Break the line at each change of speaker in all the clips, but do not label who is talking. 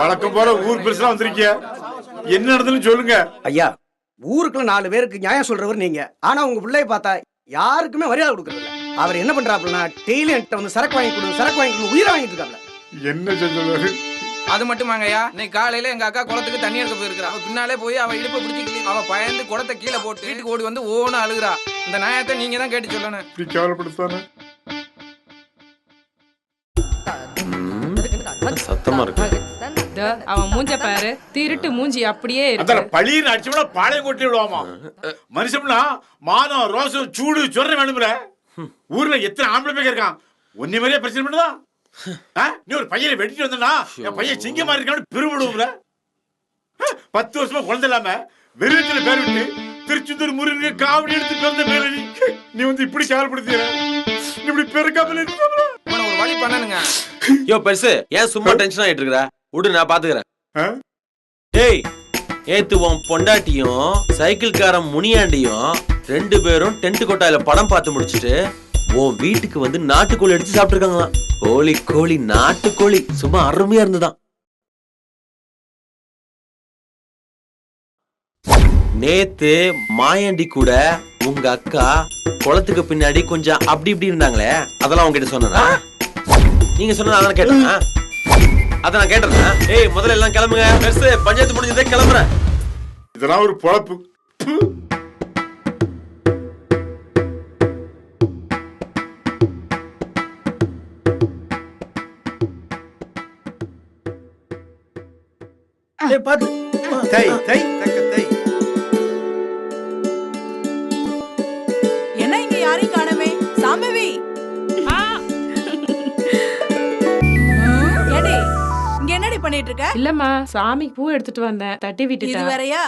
வழக்கம் போல ஊர் பெருசா வந்திருக்கிய. என்ன நடந்ததுன்னு சொல்லுங்க.
ஐயா ஊருக்குள்ள நாலு பேருக்கு நியாயம் சொல்றவர் நீங்க. ஆனா உங்க பிள்ளைய பார்த்தா யாருக்குமே மரியாதை கொடுக்கறது இல்ல அவர் என்ன பண்றாப்புலனா டெய்லி என்கிட்ட வந்து சரக்கு வாங்கி கொடு சரக்கு வாங்கி கொடு உயிரை வாங்கிட்டு இருக்காப்ல
என்ன சொல்லுவாரு
அது மட்டுமாங்கய்யா? இன்னைக்கு காலையில எங்க அக்கா குளத்துக்கு தண்ணி எடுக்க போயிருக்கா அவ பின்னாலே போய் அவ இடுப்பை பிடிச்சி கிள்ளி அவ பயந்து குடத்தை கீழே போட்டு வீட்டுக்கு ஓடி வந்து ஓன அழுகுறா. இந்த நியாயத்தை நீங்க தான் கேட்டு சொல்லணும்.
இப்படி கேவலப்படுத்தானே
சத்தமா இருக்கு.
அவன் மூஞ்ச பாரு. திருட்டு மூஞ்சி அப்படியே இருக்கு.
பழின்னு அடிச்சோம்னா பாளையம் கொட்டி விடுவாமா? மனுஷம்னா மானம் ரோசம் சூடு சொல்ற வேணும்ல ஊர்ல எத்தனை ஆம்பளை பேர் இருக்கான்? ஒன்னே மாதிரியே பிரச்சனை பண்ணுதா? ஆ? நீ ஒரு பையனை வெட்டிட்டு வந்தனா என் பையன் சிங்கமா இருக்கான்னு பெருமிடுவோம்ல பத்து வருஷமா குழந்தை இல்லாம வெறுத்துல பேர் விட்டு திருச்செந்தூர் முருகனுக்கு காவடி எடுத்து பிறந்த மேல நீ நீ வந்து இப்படி கேவலப்படுத்திற நீ இப்படி பெருக்காமல்
ஒரு வழி பண்ணணுங்க.
யோ பெருசு ஏன் சும்மா டென்ஷன் ஆயிட்டு இருக்கற? விடு நான் பாத்துக்கிறேன்? டேய் ஏத்து உன் பொண்டாட்டியும் சைக்கிள்காரன் முனியாண்டியும் ரெண்டு பேரும் டென்ட் கொட்டாயில படம் பார்த்து முடிச்சிட்டு உன் வீட்டுக்கு வந்து நாட்டுக்கோழி அடிச்சு சாப்பிட்டுருக்காங்களாம். கோழி கோழி நாட்டுக்கோழி. சும்மா அருமையா இருந்துதான் நேத்து மாயாண்டி கூட உங்க அக்கா குளத்துக்கு பின்னாடி கொஞ்சம் அப்படி இப்படி இருந்தாங்களே அதெல்லாம் உங்ககிட்ட சொன்னா நீங்க சொன்னா அதெல்லாம் கேட்டேன்? அத நான் கேட்டேன்? ஏய் முதல்ல எல்லாம் கிளம்புங்க. பெருசு பஞ்சாயத்து முடிஞ்சதே கிளம்புறேன்.
இதெல்லாம் ஒரு பொழப்பு. ப்பு.
ஏய், பாத்து. தை தை தக்க தை.
என்ன இங்க யாரையும் காணமே? சாம்பவி.
ஆ,
ஏடி இங்க என்னடி பண்ணிட்டு இருக்க
இல்லம்மா சாமிக்கு பூ எடுத்துட்டு வந்தேன். தட்டி
இது
விட்டுட்டேன்
வேறயா?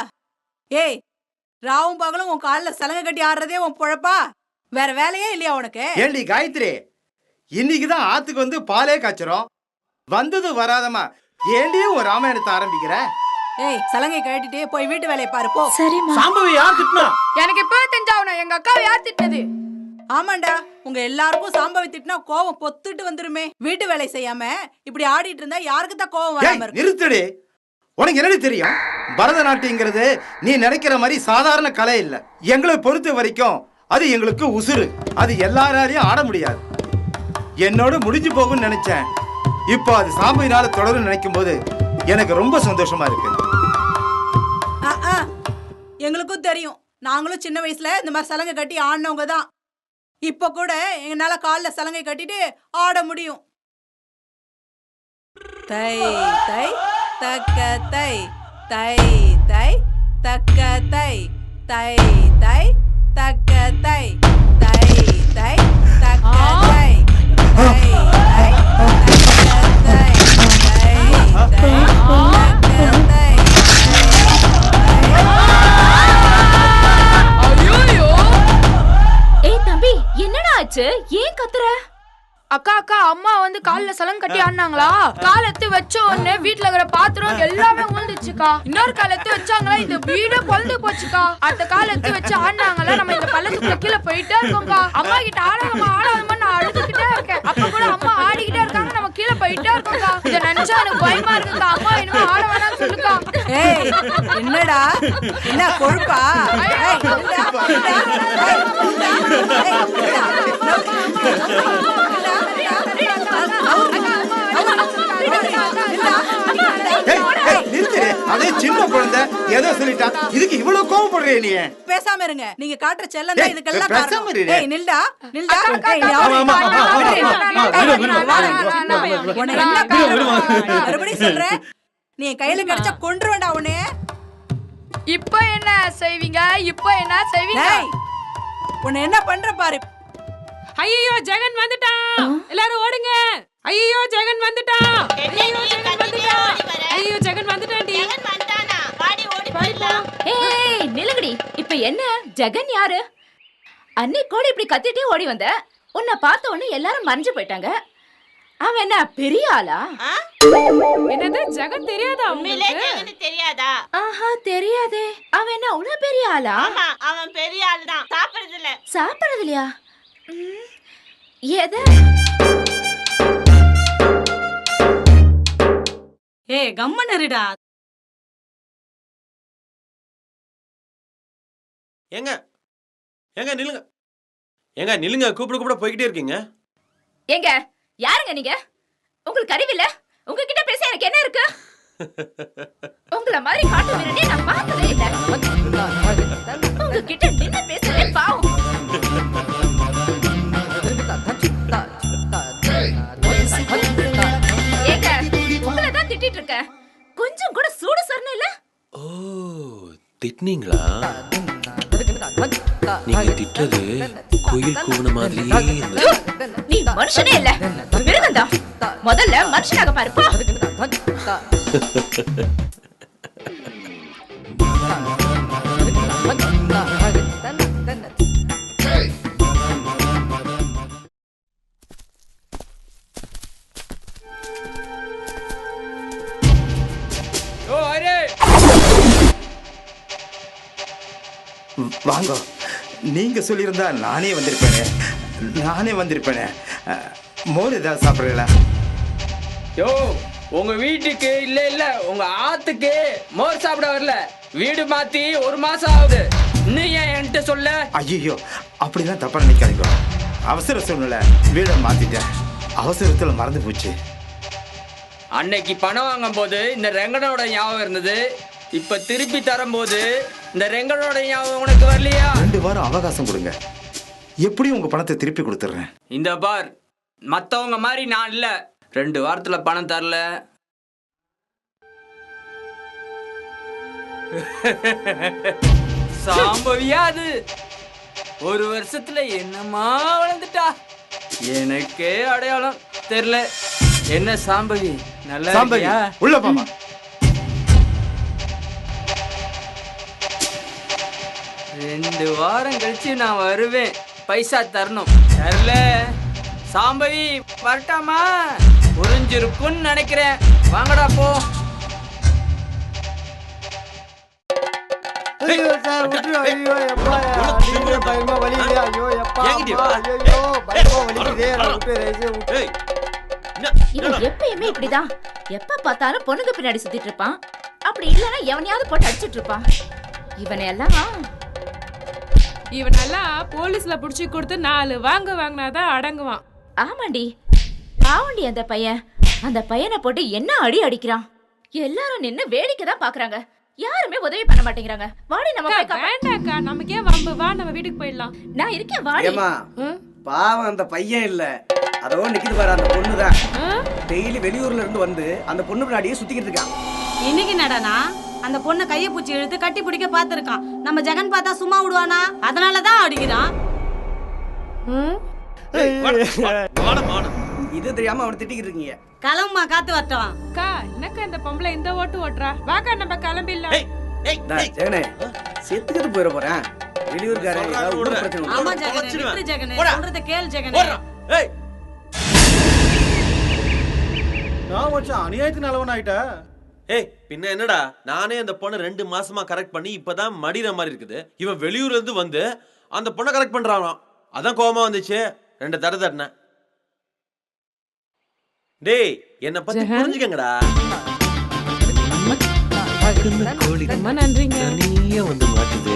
ஏய் ராவும் பகலும் உன் கால்ல சலங்கை கட்டி ஆடுறதே உன் பொழப்பா? வேற வேலையே இல்லையா உனக்கு?
ஏண்டி காயத்ரி இன்னைக்கு தான் ஆத்துக்கு வந்து பாலே காய்ச்சறோம். வந்தது வராதமா ஏண்டி ஒரு ராமாயணத்தை ஆரம்பிக்கிற?
ஏய் சலங்கை கட்டிட்டு போய் வீட்டு வேலையை பாரு போ.
சாம்பவி யார் திட்டினா?
எனக்கு எப்ப தெரிஞ்சாவணும்? எங்க அக்காவை யார் திட்டது?
ஆமாண்டா உங்க எல்லாருக்கும் சாம்பவி திட்டினா கோவம் பொத்துட்டு வந்துருமே. வீட்டு வேலை செய்யாம இப்படி ஆடிட்டு இருந்தா யாருக்கு தான் கோவம் வராம இருக்கும்
நிறுத்துடி. உனக்கு என்னடி தெரியும்? பரதநாட்டியங்கிறது நீ நினைக்கிற மாதிரி சாதாரண கலை இல்ல. எங்களை பொறுத்த வரைக்கும் அது எங்களுக்கு உசுரு அது எல்லாராலையும் ஆட முடியாது. என்னோட முடிஞ்சு போகும்னு நினைச்சேன். இப்போ அது சாம்பினால தொடரும் நினைக்கும் போது எனக்கு ரொம்ப சந்தோஷமா இருக்கு.
ஆ, ஆ. எங்களுக்கும் தெரியும். நாங்களும் சின்ன வயசுல இந்த மாதிரி சலங்கை கட்டி ஆடினவங்க தான். இப்ப கூட எங்களால காலில் சலங்கை கட்டிட்டு ஆட முடியும். தை தை தக்க தை தை தை தக்க தை தை தை தக்க தை.
கால்ல சலங்க கட்டி ஆடினாங்களா? கால் எடுத்து வச்ச உடனே வீட்ல இருக்கிற பாத்திரம் எல்லாமே உழுந்துச்சுக்கா இன்னொரு கால் எடுத்து வச்சாங்களா? இந்த வீடே குழந்து போச்சுக்கா. அடுத்த கால் எடுத்து வச்சு ஆடினாங்களா? நம்ம இந்த பள்ளத்துக்குள்ள கீழே போயிட்டே இருக்கோம்க்கா. அம்மா கிட்ட ஆடாதம்மா ஆடாதம்மா நான் அழுதுகிட்டே இருக்கேன். அப்ப கூட அம்மா ஆடிக்கிட்டே இருக்காங்க நம்ம கீழே போயிட்டே இருக்கோம்க்கா. இதை நினைச்சா எனக்கு பயமா இருக்குக்கா. அம்மா இனிமே ஆட வேணாம்னு சொல்லுக்கா.
ஏய் என்னடா? என்ன கொழுப்பா? ஏய்,
சின்ன குழந்தை ஏதோ சொல்லிட்டா இதுக்கு இவ்வளவு கோவப்படுறிய நீ
பேசாம இருங்க நீங்க காட்டுற செல்லம் தான் இதுக்கெல்லாம்
பேசாம.
ஏய் நில்டா நில்டா? மறுபடியும் சொல்றேன் நீ என் கையில கிடைச்சா கொன்றுவேன்டா உன்னை
இப்போ என்ன செய்வீங்க இப்போ என்ன செய்வீங்க
உன்னை என்ன பண்ற பாரு
ஐயோ ஜெகன் வந்துட்டான் எல்லாரும் ஓடுங்க ஐயோ ஜெகன் வந்துட்டான் ஐயோ ஜெகன் வந்துட்டான் ஐயோ ஜெகன் வந்துட்டான்டி
ஏய் நிலுங்கடி இப்ப என்ன? ஜெகன் யாரு? அன்னைக்கு கூட இப்படி கத்திட்டே ஓடி வந்த. உன்னை பார்த்த உடனே எல்லாரும் மறைஞ்சு போயிட்டாங்க. அவன் என்ன பெரிய ஆளா?
என்னது ஜெகன் தெரியாதா உங்களுக்கு?
தெரியாதா?
ஆஹா தெரியாதே. அவன் என்ன அவ்வளவு பெரிய ஆளா?
ஆமா அவன் பெரிய ஆள் தான் சாப்பிடுறது இல்ல
சாப்பிடுறது இல்லையா எதை?
ஏய் கம்மன்
ஏங்க ஏங்க நில்லுங்க. ஏங்க நில்லுங்க கூப்பிட கூப்பிட போய்கிட்டே இருக்கீங்க.
ஏங்க யாருங்க நீங்க? உங்களுக்கு அறிவில்ல? உங்ககிட்ட பேச எனக்கு என்ன இருக்கு? உங்கள மாதிரி காட்டு மிரண்டி நான் பார்த்ததே இல்ல. உங்ககிட்ட நின்னு பேசவே பாவம். ஏங்க உங்களை தான் திட்டிட்டு இருக்கேன். கொஞ்சம் கூட சூடு சொரணை இல்ல?
ஓ திட்டினீங்களா? நீங்க திட்டது குயில் கூவுன மாதிரியே இருந்தது
நீ மனுஷனே இல்ல. மிருகந்தா? முதல்ல மனுஷனாக பாருப்பா
வாங்க. நீங்க சொல்லியிருந்தா நானே வந்திருப்பேனே. நானே வந்திருப்பேனே. மோர் ஏதாவது சாப்பிட்றீங்களா?
யோ உங்க வீட்டுக்கு இல்ல இல்ல. உங்க ஆத்துக்கு மோர் சாப்பிட வரல. வீடு மாத்தி ஒரு மாசம் ஆகுது. இன்னும் ஏன் என்கிட்ட சொல்ல?
ஐயோ அப்படிலாம் தப்பா நினைக்காதீங்க. அவசர சூழ்நிலை. வீடை மாத்திட்டேன். அவசரத்தில் மறந்து போச்சு.
அன்னைக்கு பணம் வாங்கும் போது இந்த ரெங்கனோட ஞாபகம் இருந்தது. இப்ப திருப்பி தரும்போது இந்த ரெங்கனோட ஞாபகம் உனக்கு வரலையா?
ரெண்டு வாரம் அவகாசம் கொடுங்க. எப்படியும் உங்க பணத்தை திருப்பி கொடுத்துட்றேன்
இந்த பார் மத்தவங்க மாதிரி நான் இல்ல. ரெண்டு வாரத்துல பணம் தரல. சாம்பவியா அது? ஒரு வருஷத்துல என்னமா வளர்ந்துட்டா? எனக்கே அடையாளம் தெரியல. என்ன சாம்பவி நல்லா
சாம்பவி
இருக்கியா?
உள்ள போமா
ரெண்டு வாரம் கழிச்சு நான் வருவேன். பைசா தரணும். தரல. சாம்பவி வரட்டாமா? புரிஞ்சிருக்கும்னு நினைக்கிறேன். வாங்கடா போ?
எப்பயுமே இப்படிதான். எப்ப பார்த்தாலும் பொண்ணுங்க பின்னாடி சுத்திட்டு இருப்பான். அப்படி இல்லைன்னா எவனையாவது போட்டு அடிச்சிட்டு இருப்பான். இவனை எல்லாம்
இவனெல்லாம் போலீஸ்ல புடிச்சு கொடுத்து நாலு வாங்க வாங்கினாதான் அடங்குவான்.
ஆமாண்டி. பாவண்டி அந்த பையன். அந்த பையனை போட்டு என்ன அடி அடிக்கிறான்? எல்லாரும் நின்னு வேடிக்கை தான் பாக்குறாங்க. யாருமே உதவி பண்ண மாட்டேங்கிறாங்க. வாடி நம்ம போய்
வேண்டாம்க்கா. நமக்கே வம்பு. வா நம்ம வீட்டுக்கு போயிடலாம்.
நான் இருக்கேன் வாடி.
ஏமா? பாவம் அந்த பையன் இல்ல. அதோ நிக்குது பாரு அந்த பொண்ணு தான்
ஆ?
டெய்லி வெளியூர்ல இருந்து வந்து அந்த பொண்ணு பின்னாடியே சுத்திக்கிட்டு இருக்கான்.
இன்னைக்கு நடனா அந்த பொண்ணை கைய பூச்சி இழுத்து கட்டி பிடிக்க பார்த்திருக்கான் நம்ம ஜெகன் பார்த்தா சும்மா விடுவானா அதனால தான் அடிக்கிறான்
ம்?
வாடா, வாடா.
இது தெரியாம அவனை திட்டிக்கிட்டு இருக்கீங்க
கிளம்புமா காத்து வரட்டும்
அக்கா என்னக்கா இந்த பொம்பளை இந்த ஓட்டு ஓட்டுறா வாக்கா நம்ம கிளம்பிடலாம்.
ஜெகனே செத்துக்கிட்டு போயிட போறேன் வெளியூர்காரன் ஏதாவது. பிரச்சனை
ஆமா. ஜெகன் ஜெகன். சொல்றத கேள் ஜெகன்.
ஏய்,
நான் மச்சான் அநியாயத்து நல்லவன் ஆயிட்டா
ஏய், பின்ன என்னடா? நானே அந்த பொண்ணை ரெண்டு மாசமா கரெக்ட் பண்ணி இப்பதான் மடிற மாதிரி இருக்குது. இவன் வெளியூர்ல இருந்து வந்து அந்த பொண்ணை கரெக்ட் பண்றானாம் அதான் கோவமா வந்துச்சு. ரெண்டு தட தட்டினேன். டேய் என்ன பத்தி. புரிஞ்சுக்கங்கடா. கோழி
ரொம்ப நன்றிங்க.
வந்து மாட்டுது.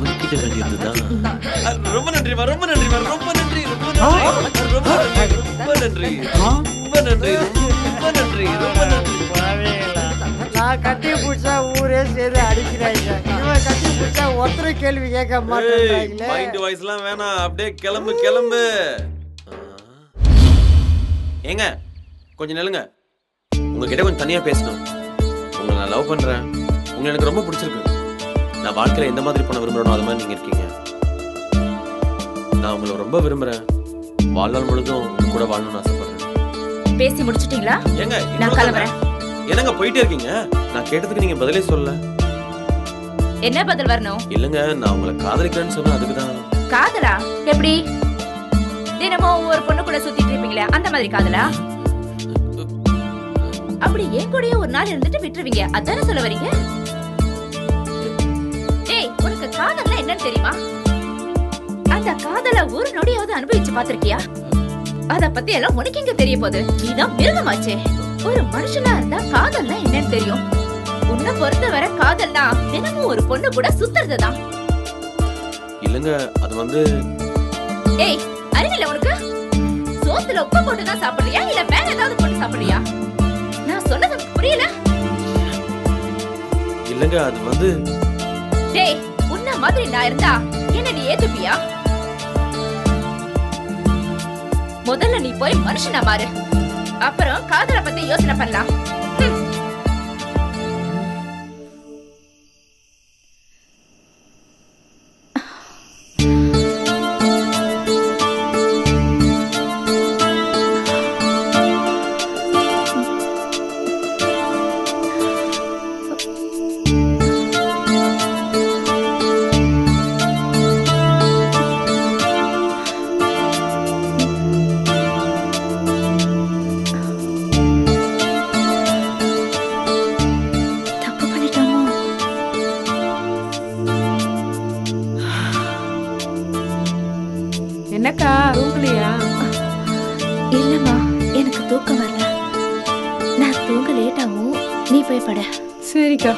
முக்கிட்ட வேண்டியதுதான் ரொம்ப நன்றிமா ரொம்ப நன்றிமா ரொம்ப நன்றி ரொம்ப நன்றி. ரொம்ப நன்றி ரொம்ப நன்றி. ரொம்ப நன்றி. ரொம்ப நன்றி ரொம்ப நன்றி.
நான் கட்டி பிடிச்சா ஊரே சேர்ந்து அடிக்கிறாங்க. இவன் கட்டி பிடிச்சா ஒருத்தர் கேள்வி கேட்க
மைண்ட்
மாட்டேங்கிறாங்களே
வாய்ஸ்லாம் வேணாம். அப்படியே கிளம்பு கிளம்பு. ஏங்க கொஞ்சம் நில்லுங்க. உங்ககிட்ட கொஞ்சம் தனியா பேசணும். உங்களை நான் லவ் பண்றேன். உங்களை எனக்கு ரொம்ப பிடிச்சிருக்கு. நான் வாழ்க்கையில எந்த மாதிரி பண்ண விரும்புறேனோ அது மாதிரி நீங்க இருக்கீங்க. நான் உங்களை ரொம்ப விரும்புறேன். வாழ்நாள் முழுதும் உங்க கூட வாழணும்னு ஆசைப்படுறேன்
பேசி முடிச்சிட்டீங்களா?
ஏங்க
நான் கிளம்புறேன்.
என்னங்க போயிட்டே இருக்கீங்க? நான் கேட்டதுக்கு நீங்க பதிலே சொல்லல.
என்ன பதில் வரணும்?
இல்லங்க நான் உங்களை காதலிக்கிறேன்னு சொன்னா அதுக்கு தான்
காதலா? எப்படி? தினமும் ஒரு பொண்ணு கூட சுத்திட்டு இருப்பீங்களே அந்த மாதிரி காதலா? அப்படி என் கூடயே ஒரு நாள் இருந்துட்டு விட்டுருவீங்க அதானே சொல்ல வரீங்க? டேய் உனக்கு காதல்னா என்னன்னு தெரியுமா? அந்த காதல ஒரு நொடியாவது அனுபவிச்சு பாத்திருக்கியா அத பத்தி எல்லாம் உனக்கு எங்க தெரிய போகுது? நீதான் மிருகமாச்சே. ஒரு மனுஷனா இருந்தா காதல்னா என்னன்னு தெரியும். உன்னை பொறுத்தவரை காதல்னா தினமும் ஒரு பொண்ணு கூட சுத்துறதுதான்.
இல்லைங்க அது வந்து
ஏய் அறிவில்ல உனக்கு? சோத்துல உப்பு போட்டு தான் சாப்பிடுறியா? இல்ல வேற ஏதாவது போட்டு சாப்பிடுறியா? நான் சொன்னது புரியல?
இல்லைங்க அது வந்து
டேய் உன்ன மாதிரி நான் இருந்தா என்ன நீ ஏத்துப்பியா? முதல்ல நீ போய் மனுஷனா மாறு. அப்புறம் காதலை பத்தி யோசனை பண்ணலாம். எனக்கு
சரிக்கா.